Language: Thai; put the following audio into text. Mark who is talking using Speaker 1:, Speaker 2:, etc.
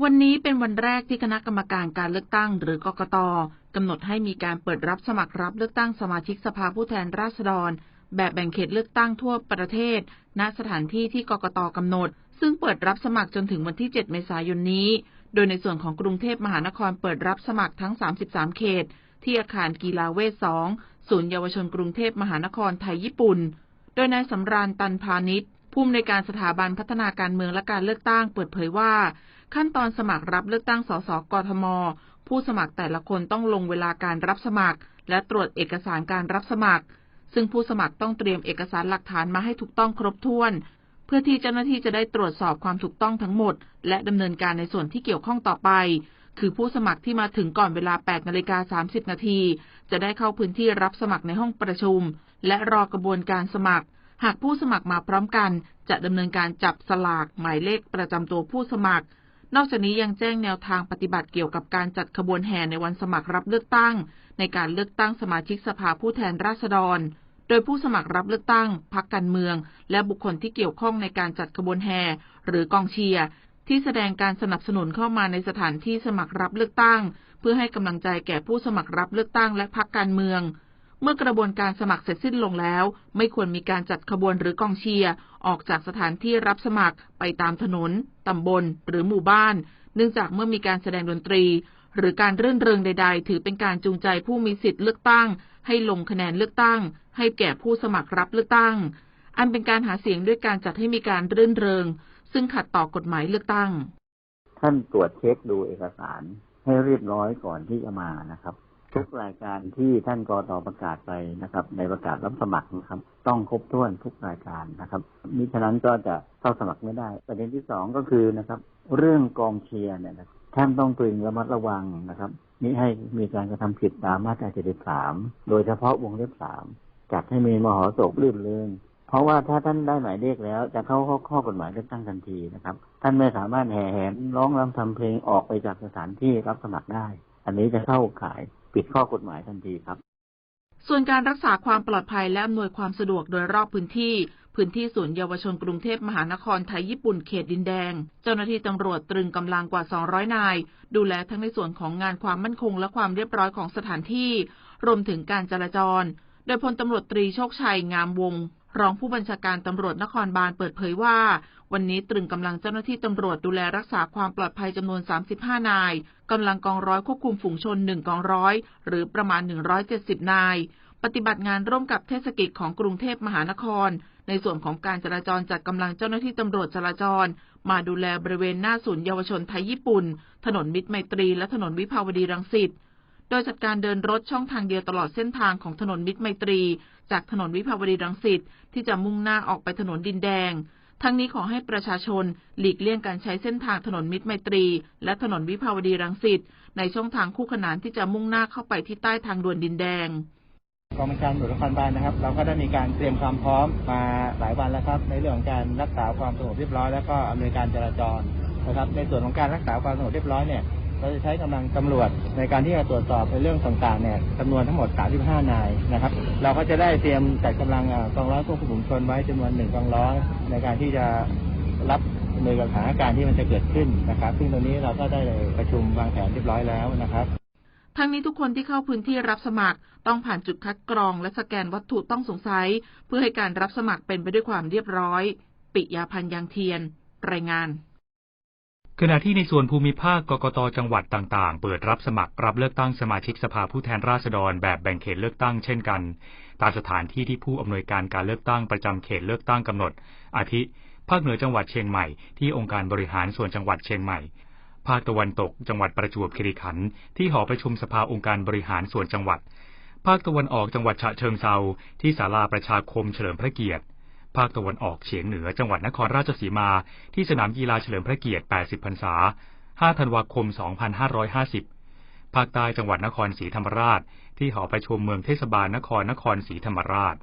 Speaker 1: วันนี้เป็นวันแรกที่คณะกรรมการการเลือกตั้ง หรือกกตกำหนดให้มีการเปิดรับสมัครรับเลือกตั้งสมาชิกสภาผู้แทนราษฎร แบบแบ่งเขตเลือกตั้งทั่วประเทศ ณสถานที่ที่กกตกำหนด ซึ่งเปิดรับสมัครจนถึงวันที่ 7 เมษายนนี้ โดยในส่วนของกรุงเทพมหานครเปิดรับสมัครทั้ง 33 เขต ที่อาคารกีฬาเวท2ศูนย์เยาวชนกรุงเทพมหานครไทยญี่ปุ่น โดยนายสำราญตันพาณิชย์ผู้อำนวยการสถาบันพัฒนาการเมืองและการเลือกตั้งเปิดเผยว่า ขั้นตอนสมัครรับเลือกตั้งสสกทม ผู้สมัครแต่ละคนต้องลงเวลาการรับสมัคร และตรวจเอกสารการรับสมัคร ซึ่งผู้สมัครต้องเตรียมเอกสารหลักฐานมาให้ถูกต้องครบถ้วน เพื่อที่เจ้าหน้าที่จะได้ตรวจสอบความถูกต้องทั้งหมด และดำเนินการในส่วนที่เกี่ยวข้องต่อไป คือผู้สมัครที่มาถึงก่อนเวลา 8นาฬิกา30 นาที จะได้เข้าพื้นที่รับสมัครในห้องประชุม และรอกระบวนการสมัครหากผู้สมัครมาพร้อมกัน จะดำเนินการจับสลากหมายเลขประจำตัวผู้สมัคร นอกจากนี้ยังแจ้งแนวทางปฏิบัติเกี่ยวกับการจัดขบวนแห่ในวันสมัครรับเลือกตั้ง ในการเลือกตั้งสมาชิกสภาผู้แทนราษฎร โดยผู้สมัครรับเลือกตั้ง พักการเมือง และบุคคลที่เกี่ยวข้องในการจัดขบวนแห่หรือกองเชียร์ที่แสดงการสนับสนุนเข้ามาในสถานที่สมัครรับเลือกตั้ง เพื่อให้กำลังใจแก่ผู้สมัครรับเลือกตั้งและพักการเมือง เมื่อกระบวนการสมัครเสร็จสิ้นลงแล้ว ไม่ควรมีการจัดขบวนหรือกองเชียร์ออกจากสถานที่รับสมัครไปตามถนน ตำบล หรือหมู่บ้าน เนื่องจากเมื่อมีการแสดงดนตรี หรือการรื่นเริงใด ๆ ถือเป็นการจูงใจผู้มีสิทธิ์เลือกตั้ง ให้ลงคะแนนเลือกตั้ง ให้แก่ผู้สมัครรับเลือกตั้ง อันเป็นการหาเสียงด้วยการจัดให้มีการรื่นเริง ซึ่งขัดต่อกฎหมายเลือกตั้ง
Speaker 2: ท่านตรวจเช็คดูเอกสารให้เรียบร้อยก่อนที่จะมานะครับ ทุกรายการที่ท่านกอตอประกาศไปนะครับ ในประกาศรับสมัครนะครับ ต้องครบถ้วนทุกรายการนะครับมิฉะนั้นก็จะเข้าสมัครไม่ได้ ประเด็นที่สองก็คือนะครับ เรื่องกองเชียร์เนี่ยท่านต้องตรึงระมัดระวังนะครับมิให้มีการกระทำผิดตามมาตรา73โดยเฉพาะวงเล็บสามจัดให้มีมหรสพลื่นเริงเพราะว่าถ้าท่านได้หมายเลขแล้ว จะเข้าข้อข้อกฎหมายเลือกตั้งทันทีนะครับ ท่านไม่สามารถแห่แหนร้องรำทำเพลงออกไปจากสถานที่รับสมัครได้ อันนี้จะเข้าข่าย ปิดข้อกฎหมายทันทีครับ
Speaker 1: ส่วนการรักษาความปลอดภัยและอำนวยความสะดวกโดยรอบพื้นที่ พื้นที่ศูนย์เยาวชนกรุงเทพมหานครไทยญี่ปุ่นเขตดินแดง เจ้าหน้าที่ตำรวจตรึงกำลังกว่า 200 นาย ดูแลทั้งในส่วนของงานความมั่นคงและความเรียบร้อยของสถานที่ รวมถึงการจราจร โดยพลตำรวจตรีโชคชัยงามวงศ์ รองผู้บัญชาการตำรวจนครบาลเปิดเผยว่า วันนี้ตรึงกำลังเจ้าหน้าที่ตำรวจดูแลรักษาความปลอดภัยจำนวน 35 นายกำลังกองร้อยควบคุมฝูงชน 1 กองร้อย หรือประมาณ 170 นาย ปฏิบัติงานร่วมกับเทศกิจของกรุงเทพมหานคร ในส่วนของการจราจรจัดกำลังเจ้าหน้าที่ตำรวจจราจร มาดูแลบริเวณหน้าศูนย์เยาวชนไทยญี่ปุ่น ถนนมิตรไมตรีและถนนวิภาวดีรังสิต โดยจัดการเดินรถช่องทางเดียวตลอดเส้นทางของถนนมิตรไมตรี จากถนนวิภาวดีรังสิตที่จะมุ่งหน้าออกไปถนนดินแดง ทั้งนี้ขอให้ประชาชนหลีกเลี่ยงการใช้เส้นทางถนนมิตรไมตรี และถนนวิภาวดีรังสิตในช่องทางคู่ขนานที่จะมุ่งหน้าเข้าไปที่ใต้ทางด่วนดินแดง
Speaker 3: กองบัญชาการตำรวจนครบาลนะครับ เราก็ได้มีการเตรียมความพร้อมมาหลายวันแล้วครับ ในเรื่องของการรักษาความสงบเรียบร้อย แล้วก็อำนวยการจราจรนะครับ ในส่วนของการรักษาความสงบเรียบร้อยเนี่ย เราจะใช้กำลังตำรวจในการที่จะตรวจสอบในเรื่องต่างๆเนี่ยจำนวนทั้งหมด 35 นายนะครับ เราก็จะได้เตรียมจัดกำลังกองร้อยควบคุมชนไว้จำนวนหนึ่งกองร้อยในการที่จะรับมือกับสถานการณ์ที่มันจะเกิดขึ้นนะครับ ซึ่งตรงนี้เราก็ได้ประชุมวางแผนเรียบร้อยแล้วนะครับ
Speaker 1: ทั้งนี้ทุกคนที่เข้าพื้นที่รับสมัครต้องผ่านจุดคัดกรองและสแกนวัตถุต้องสงสัย เพื่อให้การรับสมัครเป็นไปด้วยความเรียบร้อย ปิยาพันยางเทียน รายงาน
Speaker 4: ขณะที่ในส่วนภูมิภาคกกตจังหวัดต่างๆ เปิดรับสมัครรับเลือกตั้งสมาชิกสภาผู้แทนราษฎรแบบแบ่งเขตเลือกตั้งเช่นกัน ตามสถานที่ที่ผู้อำนวยการการเลือกตั้งประจำเขตเลือกตั้งกำหนด อาทิ ภาคเหนือจังหวัดเชียงใหม่ที่องค์การบริหารส่วนจังหวัดเชียงใหม่ ภาคตะวันตกจังหวัดประจวบคีรีขันธ์ที่หอประชุมสภาองค์การบริหารส่วนจังหวัด ภาคตะวันออกจังหวัดฉะเชิงเซาที่ศาลาประชาคมเฉลิมพระเกียรติ ภาคตะวันออกเฉียงเหนือจังหวัดนครราชสีมา ที่สนามกีฬาเฉลิมพระเกียรติ 80 พรรษา 5 ธันวาคม 2550 ภาคใต้จังหวัดนครศรีธรรมราช ที่หอประชุมเมืองเทศบาลนครนครศรีธรรมราช